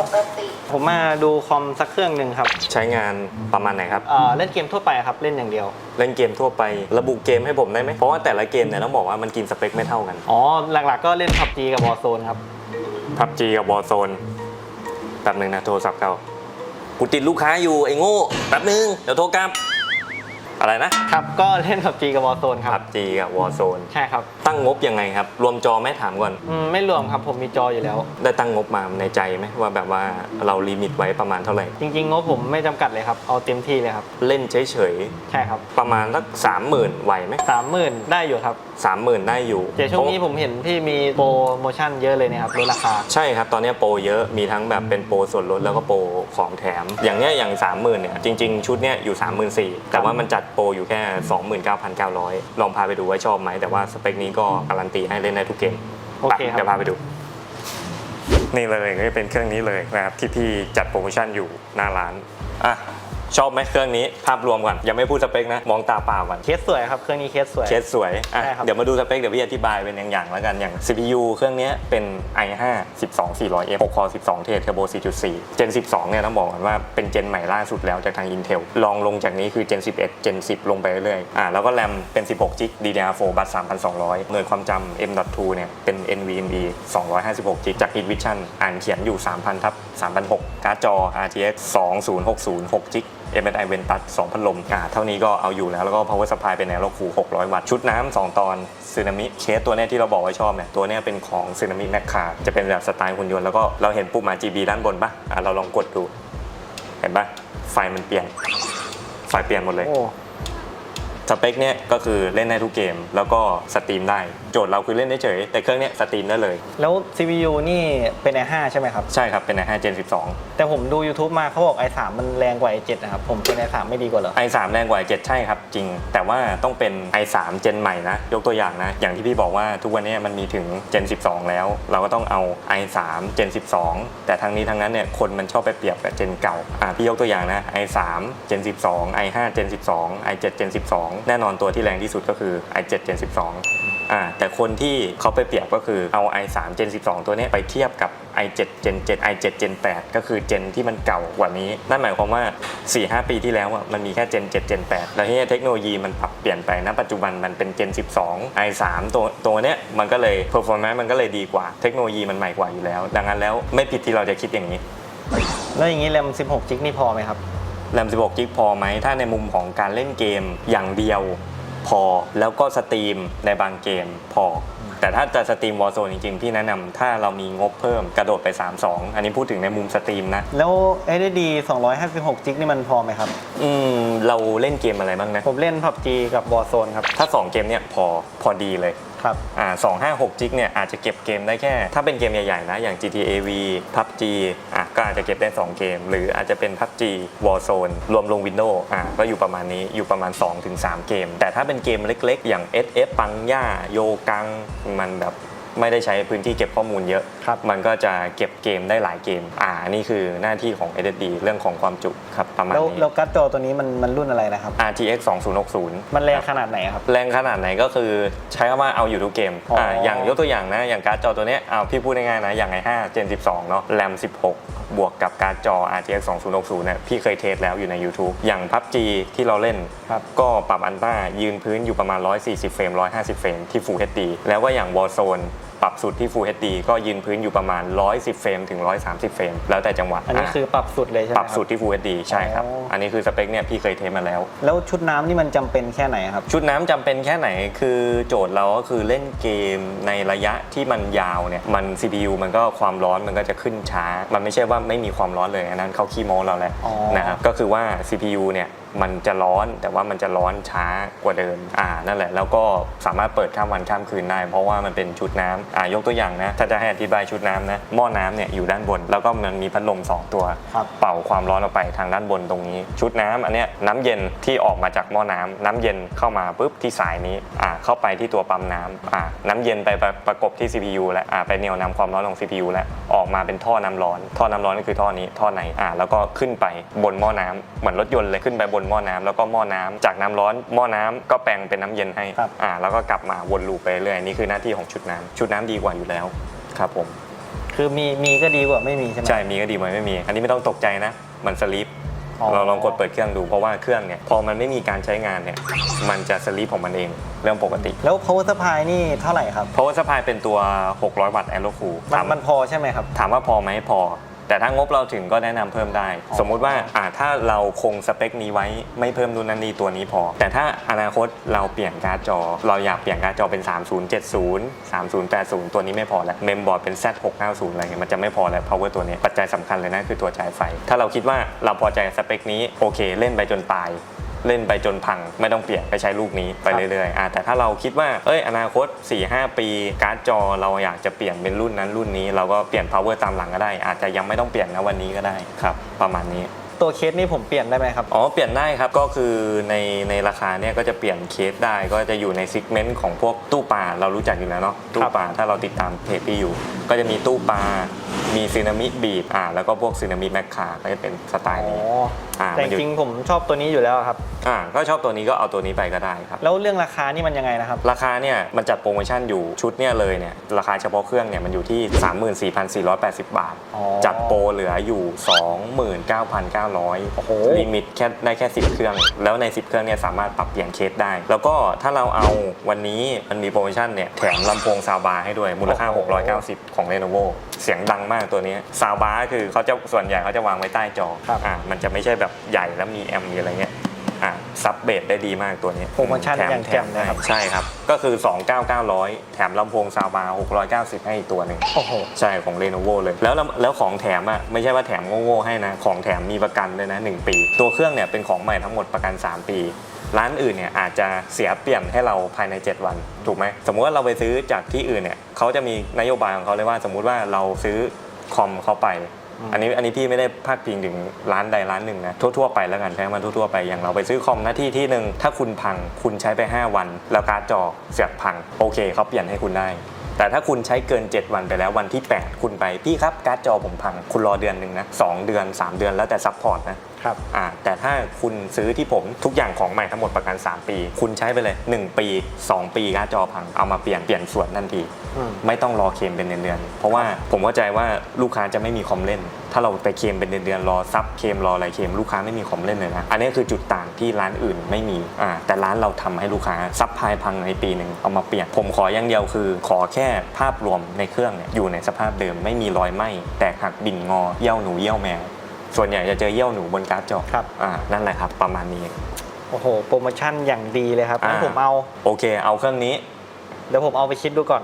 ปกติ ผมมาดูคอมสักเครื่องหนึ่งครับใช้งานประมาณไหนครับ เอ่อเล่นเกมทั่วไปครับเล่นอย่างเดียว เล่นเกมทั่วไประบุเกมให้ผมได้ไหมเพราะว่าแต่ละเกมเนี่ยต้องบอกว่ามันกินสเปคไม่เท่ากันอ๋อหลักๆก็เล่น PUBG กับ Warzone ครับ พับจีกับวอ r z โซนแป๊บหนึ่งนะโทรศัพท์เขากูติดลูกค้าอยู่ไอ้โง่แป๊บหนึ่งเดี๋ยวโทรกลับ อะไรนะครับก็เล่น PUBG กับ Warzone คพัรับบจีกับวอ r z โซนใช่ครับ ตั้งงบยังไงครับ รวมจอไหม่ถามก่อน อืมไม่รวมครับผมมีจออยู่แล้ว ได้ตั้งงบมาในใจไหมว่าแบบว่าเราลิมิตไว้ประมาณเท่าไหร่ จริงๆงบผมไม่จำกัดเลยครับ เอาเต็มที่เลยครับ เล่นเฉยใช่ครับๆประมาณสักสามหมื่นไหวไหมสามหมื่นได้อยู่ครับ สามหมื่นได้อยู่แต่ช่วงนี้ผมเห็นพี่มีโปรโมชั่นเยอะเลยนะครับลดราคา ใช่ครับ ตอนนี้โปรเยอะมีทั้งแบบเป็นโปรส่วนลดแล้วก็โปรของแถม อย่างเนี้ยอย่าง 3 0,000เนี่ยจริง ๆ ชุดเนี้ยอยู่ 3 4 0 0 0แต่ว่ามันจัดโปรอยู่แค่ 29,900 ลองพาไปดูว่าชอบไหมแต่ว่าสเปคนี้ก็การันตีให้เล่นได้ทุกเกมโอเคไปครับเดี๋ยวพาไปดู นี่เลยก็จะเป็นเครื่องนี้เลยนะครับที่พี่จัดโปรโมชั่นอยู่หน้าร้านอะ ชอบไหมเครื่องนี้ภาพรวมก่อนยังไม่พูดสเปคนะมองตาเปล่าก่อนเคสสวยครับเครื่องนี้เคสสวย เคสสวยอะใช่ครับ เดี๋ยวมาดูสเปคเดี๋ยวพี่อธิบายเป็นอย่างๆแล้วกันอย่าง CPU เครื่องเนี้ยเป็น i5 12400F 6 core 12 เทรด Turbo 4.4 Gen 12 เนี่ยต้องบอกก่อนว่าเป็นเจนใหม่ล่าสุดแล้วจากทาง Intel ลองลงจากนี้คือ Gen 11 Gen 10 ลงไปเรื่อยๆอะแล้วก็แรมเป็น 16 g b DDR4 บัต3,200 หน่วยความจำ M.2 เนี่ยเป็น NVMe 256 g b จาก Hitvision อ่านเขียนอยู่3,000ทับ3,006การ์ดจอ RTX 2060 6 g b MSI Ventus 2พัดลมอ่าเท่านี้ก็เอาอยู่แล้ว แล้วก็ power supply เป็นแนวโลคู600 วัตต์ ชุดน้ำ2ตอนซึนามิเคสตัวเนี้ยที่เราบอกว่าชอบเนี่ยตัวเนี้ยเป็นของซึนามิแมคคาจะเป็นแบบสไตล์หุ่นยนต์แล้วก็เราเห็นปุ่ม RGB ด้านบนปะอ่าเราลองกดดู เห็นปะไฟมันเปลี่ยน ไฟเปลี่ยนหมดเลย โอ้ สเปคเนี้ยก็คือเล่นได้ทุกเกม แล้วก็สตรีมได้ โจทย์เราคือเล่นได้เฉย แต่เครื่องเนี้ยสตรีมได้เลย แล้ว CPU นี่เป็น i5 ใช่ไหมครับ ใช่ครับ เป็น i5 Gen 12 แต่ผมดู YouTube มาเขาบอก i3 มันแรงกว่า i7 นะครับ ผมเป็น i3 ไม่ดีกว่าเหรอ i3 แรงกว่า i7 ใช่ครับ จริง แต่ว่าต้องเป็น i3 เจนใหม่นะ ยกตัวอย่างนะ อย่างที่พี่บอกว่าทุกวันนี้มันมีถึงเจน 12 แล้ว เราก็ต้องเอา i3 เจน 12 แต่ทั้งนี้ทั้งนั้นเนี่ยคนมันชอบไปเปรียบกับเจนเก่าอะพี่ยกตัวอย่างนะ i3 เจน 12 i5 เจน 12 i7 เจน 12 แน่นอนตัวที่แรงที่สุดก็คือ i7 เจน 12 อ่าแต่คนที่เขาไปเปรียบก็คือเอา i3 Gen 12 ตัวเนี้ยไปเทียบกับ i7 Gen 7 i7 Gen 8 ก็คือเจนที่มันเก่ากว่านี้ นั่นหมายความว่า 4-5 ปีที่แล้วอะมันมีแค่ Gen 7 Gen 8 แล้วทีนี้เทคโนโลยีมันปรับเปลี่ยนไปณปัจจุบันมันเป็น Gen 12 i3 ตัวตัวเนี้ยมันก็เลย performance มันก็เลยดีกว่า เทคโนโลยีมันใหม่กว่าอยู่แล้ว ดังนั้นแล้วไม่ผิดที่เราจะคิดอย่างนี้ แล้วอย่างนี้แรม16 g b นี่พอไหมครับ แรม16กิกพอไหมถ้าในมุมของการเล่นเกมอย่างเดียว พอแล้วก็สตรีมในบางเกมพอ แต่ถ้าจะสตรีมวอ r z โซนจริงๆ พี่แนะนำถ้าเรามีงบเพิ่มกระโดดไป 3-2 อันนี้พูดถึงในมุมสตรีมนะ แล้ว SSD 256 g b นี่มันพอไหมครับ อืม เราเล่นเกมอะไรบ้างนะ ผมเล่น PUBG กับ Warzone ครับ ถ้า 2 เกมเนี่ยพอพอดีเลย ครับอ่าสองห้าหกจิกเนี่ยอาจจะเก็บเกมได้แค่ ถ้าเป็นเกมใหญ่ๆนะ อย่าง GTA V PUBG อะก็อาจจะเก็บได้ 2 เกม หรืออาจจะเป็น PUBG Warzone รวมลง Windows อะก็อยู่ประมาณนี้อยู่ประมาณ 2-3 เกม แต่ถ้าเป็นเกมเล็กๆ อย่าง SF ปังย่าโยกัง มันแบบ ไม่ได้ใช้พื้นที่เก็บข้อมูลเยอะครับมันก็จะเก็บเกมได้หลายเกม อ่า นี่คือหน้าที่ของ SSD เรื่องของความจุครับประมาณแล้วนี้แล้วการ์ดจอตัวนี้มันมันรุ่นอะไรนะครับ RTX 2060 มันแรงขนาดไหนครับ แรงขนาดไหนก็คือใช้คำว่าเอาอยู่ทุกเกมอ๋ออ่อ่าอย่างยกตัวอย่างนะ อย่างการ์ดจอตัวเนี้ยเอาพี่พูดง่ายๆนะ อย่างไอ5 Gen 12 เนาะแรม16 บวกกับการ์ดจอ RTX 2060เนี่ยพี่เคยเทสแล้วอยู่ใน YouTube อย่าง PUBG ที่เราเล่นครับก็ปรับอันต้ายืนพื้นอยู่ประมาณ 140 เฟรม 150 เฟรมที่ Full HD แล้วก็อย่าง Warzone ปรับสุดที่ Full HD ก็ยืนพื้นอยู่ประมาณ 110 เฟรมถึง 130 เฟรม แล้วแต่จังหวะอันนี้อะคือปรับสุดเลยใช่ไหมปรับสุดที่ Full HD ใช่ครับ อ๋ออัอันนี้คือสเปคเนี่ยพี่เคยเทสมาแล้ว แล้วชุดน้ำนี่มันจำเป็นแค่ไหนครับ ชุดน้ำจำเป็นแค่ไหนคือโจทย์เราก็คือเล่นเกมในระยะที่มันยาวเนี่ยมัน CPU มันก็ความร้อนมันก็จะขึ้นช้า มันไม่ใช่ว่าไม่มีความร้อนเลยอันนั้นเขาขี้โม้เราแหละอ๋อ นะครับก็คือว่า CPU เนี่ยมันจะร้อนแต่ว่ามันจะร้อนช้ากว่าเดิมอ่านั่นแหละ แล้วก็สามารถเปิดข้ามวันข้ามคืนได้ เพราะว่ามันเป็นชุดน้ำอ่ายกตัวอย่างนะ ถ้าจะให้อธิบายชุดน้ำนะหม้อน้ำเนี่ยอยู่ด้านบน แล้วก็มันมีพัดลมสองตัว ครับ เป่าความร้อนออกไปทางด้านบนตรงนี้ชุดน้ำอันเนี้ยน้ำเย็นที่ออกมาจากหม้อน้ำน้ำเย็นเข้ามาปุ๊บที่สายนี้อ่าเข้าไปที่ตัวปั๊มน้ำอ่าน้ำเย็นไปประประกบที่ CPU แล้วอ่าไปเหนี่ยวนำความร้อนของ CPU แล้วออกมาเป็นท่อน้ำร้อน ท่อน้ำร้อนก็คือท่อนี้ท่อในอ่าแล้วก็ขึ้นไปบนหม้อน้ำเหมือนรถยนต์เลยขึ้นไปบนหม้อน้ำแล้วก็หม้อน้ำจากน้ำร้อนหม้อน้ำก็แปลงเป็นน้ำเย็นให้ครับอ่าแล้วก็กลับมาวนลูปไปเรื่อยนี่คือหน้าที่ของชุดน้ำชุดน้ำดีกว่าอยู่แล้วครับผมคือมีมีก็ดีกว่าไม่มีใช่ไหมใช่มีก็ดีไหมไม่มี อันนี้ไม่ต้องตกใจนะ มันสลีปอ๋อ เราลองกดเปิดเครื่องดูเพราะว่าเครื่องเนี่ยพอมันไม่มีการใช้งานเนี่ยมันจะสลีปของมันเองเรื่องปกติ แล้ว power supply นี่เท่าไหร่ครับเพราะว่าสปายเป็นตัว 600 วัตต์แอโรคูมันถามมันพอใช่ไหมครับ ถามว่าพอไหมพอ แต่ถ้างบเราถึงก็แนะนำเพิ่มได้อ๋อสมมุติว่าอ่าถ้าเราคงสเปคนี้ไว้ไม่เพิ่มนู่นนั่นนี่ตัวนี้พอ แต่ถ้าอนาคตเราเปลี่ยนการ์ดจอ เราอยากเปลี่ยนการ์ดจอเป็น 3070 3080 ตัวนี้ไม่พอแล้วเมมบอร์ดเป็น Z690 อะไรเงี้ยมันจะไม่พอแล้ว power ตัวนี้ปัจจัยสำคัญเลยนะคือตัวจ่ายไฟ ถ้าเราคิดว่าเราพอใจสเปคนี้โอเค เล่นไปจนตาย เล่นไปจนพังไม่ต้องเปลี่ยนไปใช้ลูกนี้ไปเรื่อยๆอะแต่ถ้าเราคิดว่าเอ้ยอนาคต 4-5 ปี การ์ดจอเราอยากจะเปลี่ยนเป็นรุ่นนั้นรุ่นนี้ เราก็เปลี่ยน power ตามหลังก็ได้ อาจจะยังไม่ต้องเปลี่ยนนะวันนี้ก็ได้ครับ ประมาณนี้ ตัวเคสนี่ผมเปลี่ยนได้ไหมครับ อ๋อ เปลี่ยนได้ครับ ก็คือในในราคาเนี่ยก็จะเปลี่ยนเคสได้ ก็จะอยู่ในซิกเมนต์ของพวกตู้ปลาเรารู้จักอยู่แล้วเนาะ ตู้ปลาถ้าเราติดตามเพจพี่อยู่ ก็จะมีตู้ปลา มีซีนามิบีดอ่า แล้วก็พวกซีนามิแมคคาก็จะเป็นสไตล์อ๋อนี้อ่าแต่มันอยู่จริงๆผมชอบตัวนี้อยู่แล้วครับ อ่า ก็ชอบตัวนี้ก็เอาตัวนี้ไปก็ได้ครับ แล้วเรื่องราคานี่มันยังไงนะครับ ราคาเนี่ยมันจัดโปรโมชั่นอยู่ชุดเนี่ยเลยเนี่ยราคาเฉพาะเครื่องเนี่ยมันอยู่ที่ 34,480 บาทอ๋อจัดโปรเหลืออยู่ 29,900โอ้โหลิมิตแค่ได้แค่ 10 เครื่อง แล้วใน 10 เครื่องเนี่ยสามารถปรับเปลี่ยนเคสได้ แล้วก็ถ้าเราเอาวันนี้มันมีโปรโมชั่นเนี่ยแถมลำโพงซาวบาร์ให้ด้วยมูลค่า 690 ของ Lenovo เสียงดังมากตัวนี้ซาวบาร์คือเขาจะส่วนใหญ่เขาจะวางไว้ใต้จอครับอ่ามันจะไม่ใช่แบบใหญ่แล้วมีแอมมีอะไรเงี้ยอ่า ซับเบสได้ดีมากตัวนี้โปรโมชั่นแถอย่างแจ่มเลยครับใช่ครับ ก็คือ 29,900 แถมลำโพงซาวบาร์690 ให้อีกตัวหนึ่งโอ้โหใช่ของ Lenovo เลย แล้วแล้วของแถมอะไม่ใช่ว่าแถมโง่ๆให้นะ ของแถมมีประกันด้วยนะ 1 ปี ตัวเครื่องเนี่ยเป็นของใหม่ทั้งหมดประกัน 3 ปีร้านอื่นเนี่ยอาจจะเสียเปรียบให้เราภายใน 7 วัน ถูกไหม สมมุติว่าเราไปซื้อจากที่อื่นเนี่ยเขาจะมีนโยบายของเขาเลยว่า สมมุติว่าเราซื้อคอมเขาไป อันนี้อันนี้พี่ไม่ได้พาดพิงถึงร้านใดร้านหนึ่งนะทั่วๆไปแล้วกันใช้คำว่าทั่วๆไปอย่างเราไปซื้อคอมหน้าที่ที่หนึ่งถ้าคุณพังคุณใช้ไป 5 วัน แล้วการ์ดจอเสียบพังโอเคเขาเปลี่ยนให้คุณได้แต่ถ้าคุณใช้เกิน 7 วันไปแล้ววันที่ 8 คุณไป พี่ครับ การ์ดจอผมพัง คุณรอเดือนหนึ่งนะสองเดือน 3 เดือนแล้วแต่ซัพพอร์ตนะครับอ่าแต่ถ้าคุณซื้อที่ผมทุกอย่างของใหม่ทั้งหมดประกัน 3 ปี คุณใช้ไปเลย 1 ปี 2 ปีการ์ดจอพังเอามาเปลี่ยนเปลี่ยนส่วนทันทีอืมไม่ต้องรอเคลมเป็นเดือนๆเพราะว่าผมเข้าใจว่าลูกค้าจะไม่มีคอมเล่น ถ้าเราไปเคลมเป็นเดือนๆรอซับเคลมรออะไรเคลมลูกค้าไม่มีคอมเล่นเลยนะอันนี้คือจุดต่างที่ร้านอื่นไม่มีอ่าแต่ร้านเราทำให้ลูกค้าซับพลายพังในปีหนึ่งเอามาเปลี่ยน ผมขออย่างเดียวคือ ขอแค่ภาพรวมในเครื่องเนี่ยอยู่ในสภาพเดิมไม่มีรอยไหม้แตกหักบิ่นงอเยี่ยวหนูเยี่ยวแมว ส่วนใหญ่จะเจอเยี่ยวหนูบนการ์ดจอครับ อ่านั่นแหละครับ ประมาณนี้ โอ้โห โปรโมชั่นอย่างดีเลยครับงั้นอ่า ผมเอา โอเค เอาเครื่องนี้ เดี๋ยวผมเอาไปคิดดูก่อน